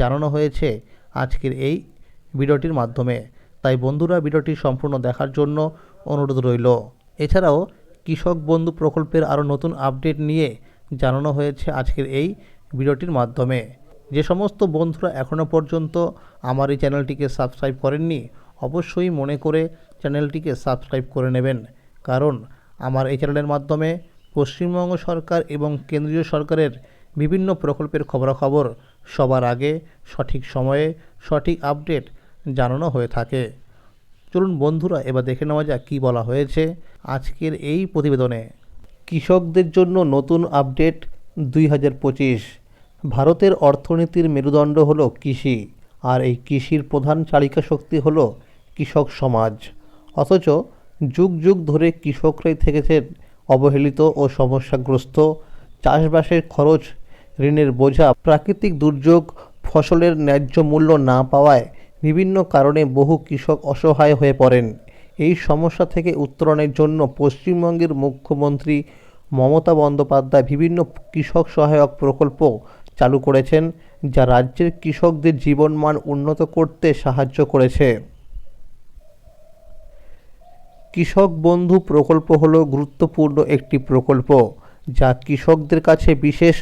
জানানো হয়েছে আজকের এই ভিডিওটির মাধ্যমে। তাই বন্ধুরা, ভিডিওটি সম্পূর্ণ দেখার জন্য অনুরোধ রইল। এছাড়াও কৃষক বন্ধু প্রকল্পের আরও নতুন আপডেট নিয়ে জানানো হয়েছে আজকের এই ভিডিওটির মাধ্যমে। যে সমস্ত বন্ধুরা এখনও পর্যন্ত আমার এই চ্যানেলটিকে সাবস্ক্রাইব করেননি, অবশ্যই মনে করে চ্যানেলটিকে সাবস্ক্রাইব করে নেবেন। কারণ আমার এই চ্যানেলের মাধ্যমে পশ্চিমবঙ্গ সরকার এবং কেন্দ্রীয় সরকারের বিভিন্ন প্রকল্পের খবরাখবর সবার আগে সঠিক সময়ে সঠিক আপডেট জানানো হয়ে থাকে। চলুন বন্ধুরা, এবার দেখে নেওয়া যাক কী বলা হয়েছে আজকের এই প্রতিবেদনে। কৃষকদের জন্য নতুন আপডেট দুই হাজার পঁচিশ। ভারতের অর্থনীতির মেরুদণ্ড হল কৃষি, আর এই কৃষির প্রধান চালিকা শক্তি হলো কৃষক সমাজ। অথচ যুগ যুগ ধরে কৃষকরাই থেকেছেন অবহেলিত ও সমস্যাগ্রস্ত। চাষবাসের খরচ ঋণের বোঝা প্রাকৃতিক দুর্যোগ ফসলের ন্যায্য মূল্য না পাওয়ায় বিভিন্ন কারণে বহু কৃষক অসহায় হয়ে পড়েন। এই সমস্যা থেকে উত্তরণের জন্য পশ্চিমবঙ্গের মুখ্যমন্ত্রী মমতা বন্দ্যোপাধ্যায় বিভিন্ন কৃষক সহায়ক প্রকল্প চালু করেছেন, যা রাজ্যের কৃষকদের জীবনমান উন্নত করতে সাহায্য করেছে। কৃষক বন্ধু প্রকল্প হলো গুরুত্বপূর্ণ একটি প্রকল্প। যা কৃষকদের কাছে বিশেষ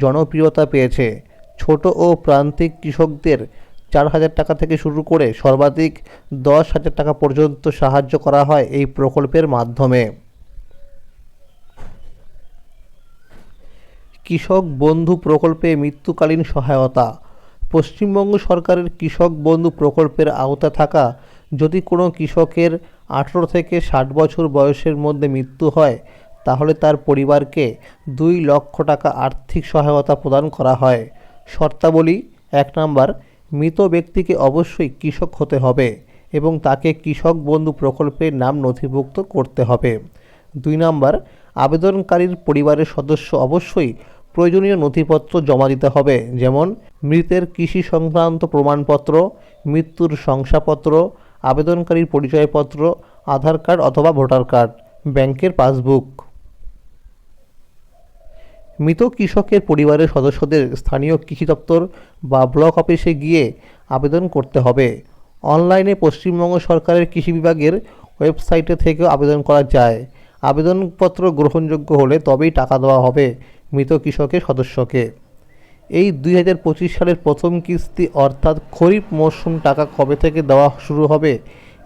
জনপ্রিয়তা পেয়েছে। ছোট ও প্রান্তিক কৃষকদের চার হাজার টাকা থেকে শুরু করে সর্বাধিক দশ হাজার টাকা পর্যন্ত সাহায্য করা হয় এই প্রকল্পের মাধ্যমে। কৃষক বন্ধু প্রকল্পে মৃত্যুকালীন সহায়তা। পশ্চিমবঙ্গ সরকারের কৃষক বন্ধু প্রকল্পের আওতা থাকা যদি কোনো কৃষকের আঠেরো থেকে ষাট বছর বয়সের মধ্যে মৃত্যু হয় তাহলে তার পরিবারকে দুই লক্ষ টাকা আর্থিক সহায়তা প্রদান করা হয়। শর্তাবলী, এক নাম্বার, মৃত ব্যক্তিকে অবশ্যই কৃষক হতে হবে এবং তাকে কৃষক বন্ধু প্রকল্পের নাম নথিভুক্ত করতে হবে। দুই নাম্বার, আবেদনকারীর পরিবারের সদস্য অবশ্যই প্রয়োজনীয় নথিপত্র জমা দিতে হবে, যেমন মৃতের কৃষি সংক্রান্ত প্রমাণপত্র, মৃত্যুর শংসাপত্র, আবেদনকারীর পরিচয়পত্র, আধার কার্ড অথবা ভোটার কার্ড, ব্যাংকের পাসবুক। মৃত কৃষকের পরিবারের সদস্যদের স্থানীয় কৃষি দপ্তর বা ব্লক অফিসে গিয়ে আবেদন করতে হবে। অনলাইনে পশ্চিমবঙ্গ সরকারের কৃষি বিভাগের ওয়েবসাইটে থেকেও আবেদন করা যায়। আবেদনপত্র গ্রহণযোগ্য হলে তবেই টাকা দেওয়া হবে মৃত কৃষকের সদস্যকে। এই দুই হাজার পঁচিশ সালের প্রথম কিস্তি অর্থাৎ খরিফ মরশুম টাকা কবে থেকে দেওয়া শুরু হবে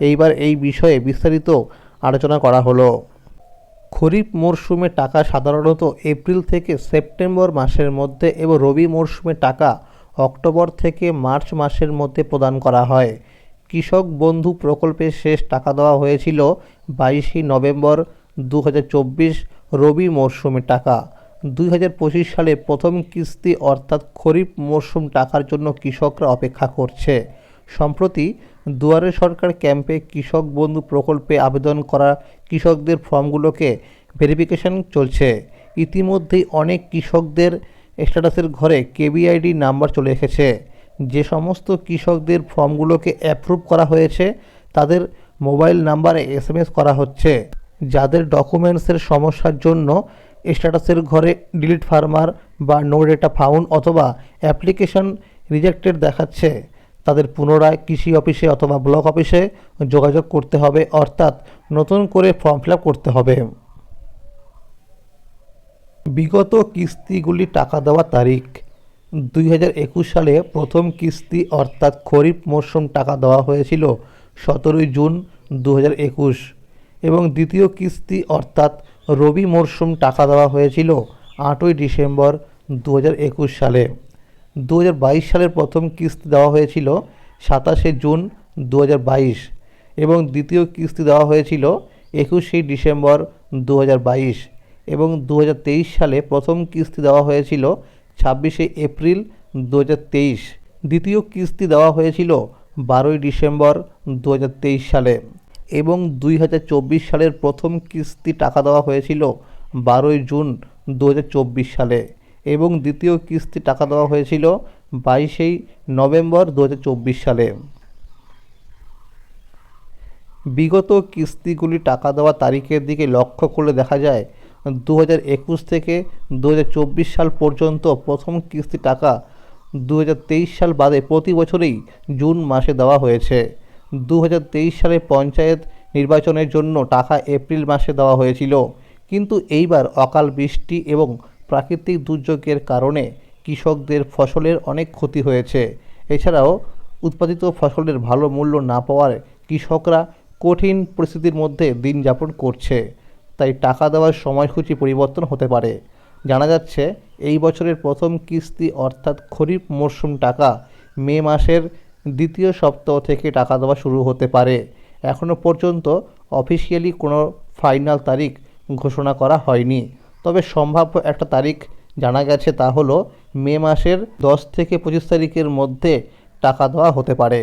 এইবার এই বিষয়ে বিস্তারিত আলোচনা করা হলো। খরিফ মরশুমে টাকা সাধারণত এপ্রিল থেকে সেপ্টেম্বর মাসের মধ্যে এবং রবি মরশুমে টাকা অক্টোবর থেকে মার্চ মাসের মধ্যে প্রদান করা হয়। কৃষক বন্ধু প্রকল্পে শেষ টাকা দেওয়া হয়েছিল বাইশে নভেম্বর দু হাজার চব্বিশ রবি মরশুমে টাকা। দুই হাজার পঁচিশ সালে প্রথম কিস্তি অর্থাৎ খরিফ মরশুম টাকার জন্য কৃষকরা অপেক্ষা করছে। সম্প্রতি দুয়ারে সরকার ক্যাম্পে কৃষক বন্ধু প্রকল্পে আবেদন করা কৃষকদের ফর্মগুলোকে ভেরিফিকেশন চলছে। ইতিমধ্যেই অনেক কৃষকদের স্ট্যাটাসের ঘরে কেবিআইডি নাম্বার চলে এসেছে। যে সমস্ত কৃষকদের ফর্মগুলোকে অ্যাপ্রুভ করা হয়েছে, তাদের মোবাইল নাম্বারে এসএমএস করা হচ্ছে। যাদের ডকুমেন্টসের সমস্যার জন্য স্ট্যাটাসের ঘরে ডিলিট ফার্মার বা নো ডেটা ফাউন্ড অথবা অ্যাপ্লিকেশন রিজেক্টেড দেখাচ্ছে তাদের পুনরায় কৃষি অফিসে অথবা ব্লক অফিসে যোগাযোগ করতে হবে, অর্থাৎ নতুন করে ফর্ম ফিল করতে হবে। বিগত কিস্তিগুলি টাকা দেওয়ার তারিখ, দুই হাজার একুশ সালে প্রথম কিস্তি অর্থাৎ খরিফ মরশুম টাকা দেওয়া হয়েছিল সতেরোই জুন দু হাজার একুশ এবং দ্বিতীয় কিস্তি অর্থাৎ রবি মরশুম টাকা দেওয়া হয়েছিল আটই ডিসেম্বর দু হাজার একুশ সালে। দু হাজার বাইশ সালের প্রথম কিস্তি দেওয়া হয়েছিল সাতাশে জুন দু হাজার বাইশ এবং দ্বিতীয় কিস্তি দেওয়া হয়েছিল একুশে ডিসেম্বর দু হাজার বাইশ এবং দু হাজার তেইশ সালে প্রথম কিস্তি দেওয়া হয়েছিল ছাব্বিশে এপ্রিল দু হাজার তেইশ। দ্বিতীয় কিস্তি দেওয়া হয়েছিল বারোই ডিসেম্বর দু হাজার তেইশ সালে এবং দুই হাজার চব্বিশ সালের প্রথম কিস্তি টাকা দেওয়া হয়েছিল বারোই জুন দু হাজার চব্বিশ সালে। এবং দ্বিতীয় কিস্তি টাকা দেওয়া হয়েছিল বাইশেই নভেম্বর দু হাজার চব্বিশ সালে। বিগত কিস্তিগুলি টাকা দেওয়া তারিখের দিকে লক্ষ্য করলে দেখা যায় দু থেকে দু হাজার চব্বিশ সাল পর্যন্ত প্রথম কিস্তি টাকা দু হাজার তেইশ সাল বাদে প্রতি বছরেই জুন মাসে দেওয়া হয়েছে। দু হাজার তেইশ সালে পঞ্চায়েত নির্বাচনের জন্য টাকা এপ্রিল মাসে দেওয়া হয়েছিল। কিন্তু এইবার অকাল বৃষ্টি এবং প্রাকৃতিক দুর্যোগের কারণে কৃষকদের ফসলের অনেক ক্ষতি হয়েছে। এছাড়াও, উৎপাদিত ফসলের ভালো মূল্য না পাওয়ার কৃষকরা কঠিন পরিস্থিতির মধ্যে দিন যাপন করছে। তাই টাকা দেওয়ার সময়সূচি পরিবর্তন হতে পারে। জানা যাচ্ছে, এই বছরের প্রথম কিস্তি অর্থাৎ খরিফ মরশুম টাকা মে মাসের দ্বিতীয় সপ্তাহ থেকে টাকা দেওয়া শুরু হতে পারে। এখনও পর্যন্ত অফিসিয়ালি কোনো ফাইনাল তারিখ ঘোষণা করা হয়নি। তবে সম্ভাব্য একটা তারিখ জানা গেছে তা হলো মে মাসের দশ থেকে পঁচিশ তারিখের মধ্যে টাকা দেওয়া হতে পারে।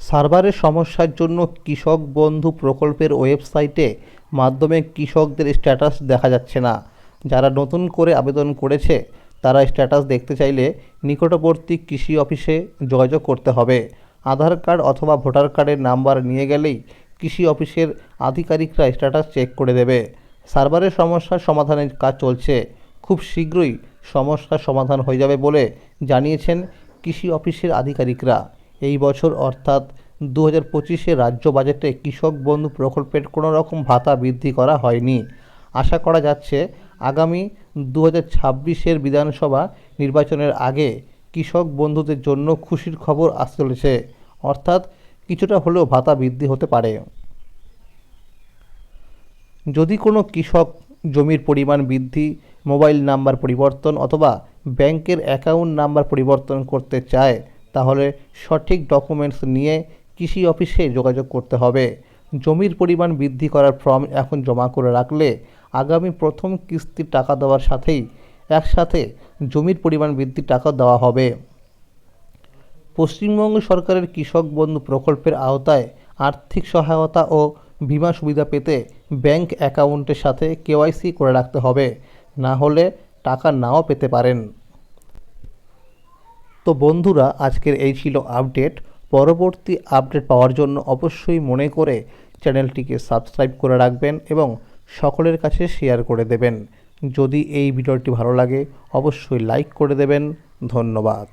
সার্ভারের সমস্যার জন্য কৃষক বন্ধু প্রকল্পের ওয়েবসাইটে মাধ্যমে কৃষকদের স্ট্যাটাস দেখা যাচ্ছে না। যারা নতুন করে আবেদন করেছে, তারা স্ট্যাটাস দেখতে চাইলে নিকটবর্তী কৃষি অফিসে যোগাযোগ করতে হবে। আধার কার্ড অথবা ভোটার কার্ডের নাম্বার নিয়ে গেলেই কৃষি অফিসের আধিকারিকরা স্ট্যাটাস চেক করে দেবে। সার্ভারের সমস্যার সমাধানের কাজ চলছে। খুব শীঘ্রই সমস্যার সমাধান হয়ে যাবে বলে জানিয়েছেন কৃষি অফিসের আধিকারিকরা। এই বছর অর্থাৎ দু হাজার পঁচিশে রাজ্য বাজেটে কৃষক বন্ধু প্রকল্পের কোনো রকম ভাতা বৃদ্ধি করা হয়নি। আশা করা যাচ্ছে আগামী দু হাজার ছাব্বিশের বিধানসভা নির্বাচনের আগে কৃষক বন্ধুদের জন্য খুশির খবর আসতে চলেছে। অর্থাৎ কিছুটা হলেও ভাতা বৃদ্ধি হতে পারে। যদি কোনো কৃষক জমির পরিমাণ বৃদ্ধি, মোবাইল নাম্বার পরিবর্তন অথবা ব্যাংকের অ্যাকাউন্ট নাম্বার পরিবর্তন করতে চায়, তাহলে সঠিক ডকুমেন্টস নিয়ে কৃষি অফিসে যোগাযোগ করতে হবে। জমির পরিমাণ বৃদ্ধি করার ফর্ম এখন জমা করে রাখলে আগামী প্রথম কিস্তির টাকা দেওয়ার সাথেই একসাথে জমির পরিমাণ বৃদ্ধির টাকা দেওয়া হবে। পশ্চিমবঙ্গ সরকারের কৃষক বন্ধু প্রকল্পের আওতায় আর্থিক সহায়তা ও বিমা সুবিধা পেতে ব্যাংক অ্যাকাউন্টের সাথে কেওয়াইসি করে রাখতে হবে, না হলে টাকা নাও পেতে পারেন। তো বন্ধুরা, আজকের এই ছিল আপডেট। পরবর্তী আপডেট পাওয়ার জন্য অবশ্যই মনে করে চ্যানেলটিকে সাবস্ক্রাইব করে রাখবেন এবং সকলের কাছে শেয়ার করে দেবেন। যদি এই ভিডিওটি ভালো লাগে, অবশ্যই লাইক করে দেবেন। ধন্যবাদ।